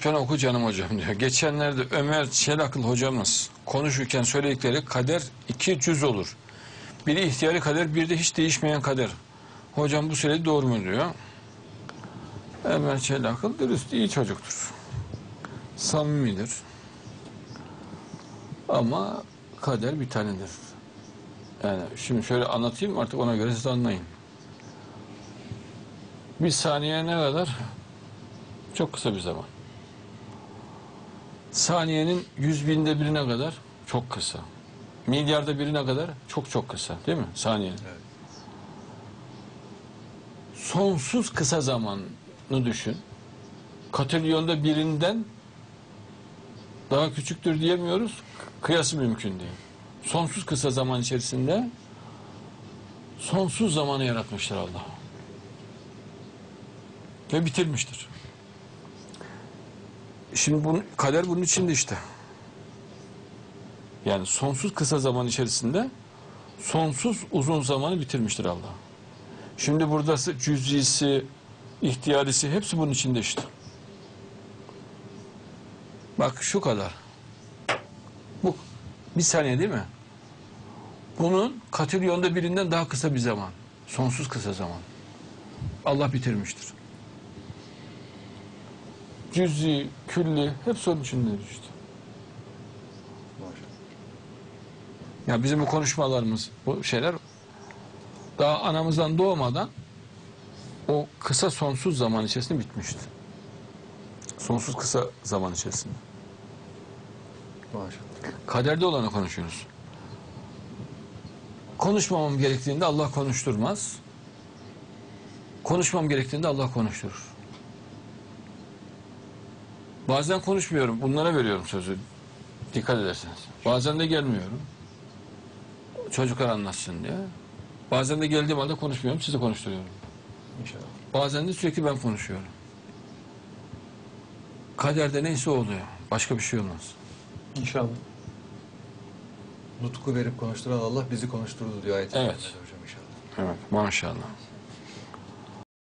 lütfen oku canım hocam diyor. Geçenlerde Ömer Çelakıl hocamız konuşurken söyledikleri kader iki cüz olur. Biri ihtiyari kader, bir de hiç değişmeyen kader. Hocam bu söyledi doğru mu diyor. Ömer Çelakıl dürüst, iyi çocuktur. Samimidir. Ama kader bir tanedir. Yani şimdi şöyle anlatayım artık ona göre siz anlayın. Bir saniye ne kadar? Çok kısa bir zaman. Saniyenin yüz binde birine kadar çok kısa. Milyarda birine kadar çok çok kısa değil mi? Saniyenin. Sonsuz kısa zamanını düşün. Katrilyonda birinden daha küçüktür diyemiyoruz. Kıyası mümkün değil. Sonsuz kısa zaman içerisinde sonsuz zamanı yaratmıştır Allah. Ve bitirmiştir. Şimdi bunun, kader bunun içinde işte. Yani sonsuz kısa zaman içerisinde sonsuz uzun zamanı bitirmiştir Allah. Şimdi buradası cüz'isi, ihtiyarisi hepsi bunun içinde işte. Bak şu kadar. Bu bir saniye değil mi? Bunun katrilyonda birinden daha kısa bir zaman. Sonsuz kısa zaman. Allah bitirmiştir. Cüz'i, külli hepsi onun içinde işte. Ya bizim bu konuşmalarımız, bu şeyler daha anamızdan doğmadan o kısa sonsuz zaman içerisinde bitmişti. Sonsuz kısa zaman içerisinde. Maşallah. Kaderde olanı konuşuyoruz. Konuşmamam gerektiğinde Allah konuşturmaz. Konuşmam gerektiğinde Allah konuşturur. Bazen konuşmuyorum. Bunlara veriyorum sözü. Dikkat ederseniz. Bazen de gelmiyorum. Çocuklar anlatsın diye. Bazen de geldiğim halde konuşmuyorum. Sizi konuşturuyorum. İnşallah. Bazen de sürekli ben konuşuyorum. Kaderde neyse oluyor. Başka bir şey olmaz. İnşallah. Nutku verip konuşturan Allah bizi konuşturdu diyor ayet-i Evet. hocam inşallah. Evet maşallah.